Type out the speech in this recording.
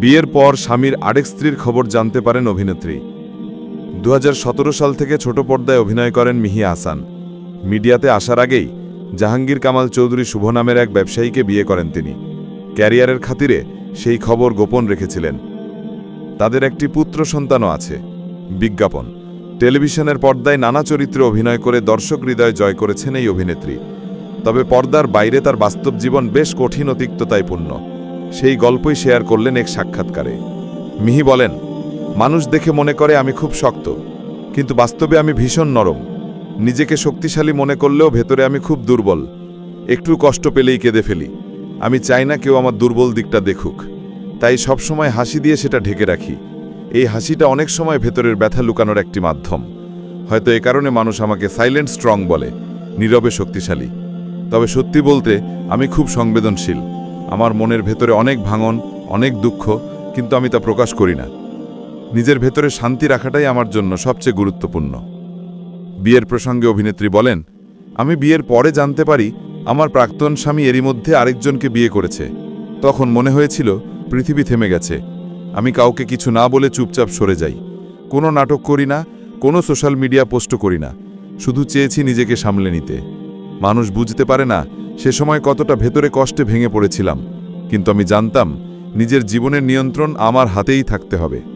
বিয়ের পর স্বামীর আরেক স্ত্রীর খবর জানতে পারেন অভিনেত্রী। দু হাজার সতেরো সাল থেকে ছোট পর্দায় অভিনয় করেন মিহি আসান মিডিয়াতে আসার আগেই জাহাঙ্গীর কামাল চৌধুরী শুভ নামের এক ব্যবসায়ীকে বিয়ে করেন তিনি। ক্যারিয়ারের খাতিরে সেই খবর গোপন রেখেছিলেন। তাদের একটি পুত্র সন্তানও আছে। বিজ্ঞাপন। টেলিভিশনের পর্দায় নানা চরিত্রে অভিনয় করে দর্শক হৃদয় জয় করেছেন এই অভিনেত্রী। তবে পর্দার বাইরে তার বাস্তব জীবন বেশ কঠিন অতিক্ততায় পূর্ণ সেই গল্পই শেয়ার করলেন এক সাক্ষাৎকারে। মিহি বলেন, মানুষ দেখে মনে করে আমি খুব শক্ত, কিন্তু বাস্তবে আমি ভীষণ নরম। নিজেকে শক্তিশালী মনে করলেও ভেতরে আমি খুব দুর্বল। একটু কষ্ট পেলেই কেঁদে ফেলি। আমি চাই না কেউ আমার দুর্বল দিকটা দেখুক। তাই সবসময় হাসি দিয়ে সেটা ঢেকে রাখি। এই হাসিটা অনেক সময় ভেতরের ব্যথা লুকানোর একটি মাধ্যম। হয়তো এ কারণে মানুষ আমাকে সাইলেন্ট স্ট্রং বলে, নীরবে শক্তিশালী। তবে সত্যি বলতে, আমি খুব সংবেদনশীল। আমার মনের ভেতরে অনেক ভাঙন, অনেক দুঃখ, কিন্তু আমি তা প্রকাশ করি না। নিজের ভেতরে শান্তি রাখাটাই আমার জন্য সবচেয়ে গুরুত্বপূর্ণ। বিয়ের প্রসঙ্গে অভিনেত্রী বলেন, আমি বিয়ের পরে জানতে পারি, আমার প্রাক্তন স্বামী এরই মধ্যে আরেকজনকে বিয়ে করেছে। তখন মনে হয়েছিল, পৃথিবী থেমে গেছে। আমি কাউকে কিছু না বলে চুপচাপ সরে যাই। কোনো নাটক করি না, কোনো সোশ্যাল মিডিয়া পোস্টও করি না। শুধু চেয়েছি নিজেকে সামলে নিতে। মানুষ বুঝতে পারে না সে সময় কতটা ভেতরে কষ্টে ভেঙে পড়েছিলাম। কিন্তু আমি জানতাম, নিজের জীবনের নিয়ন্ত্রণ আমার হাতেই থাকতে হবে।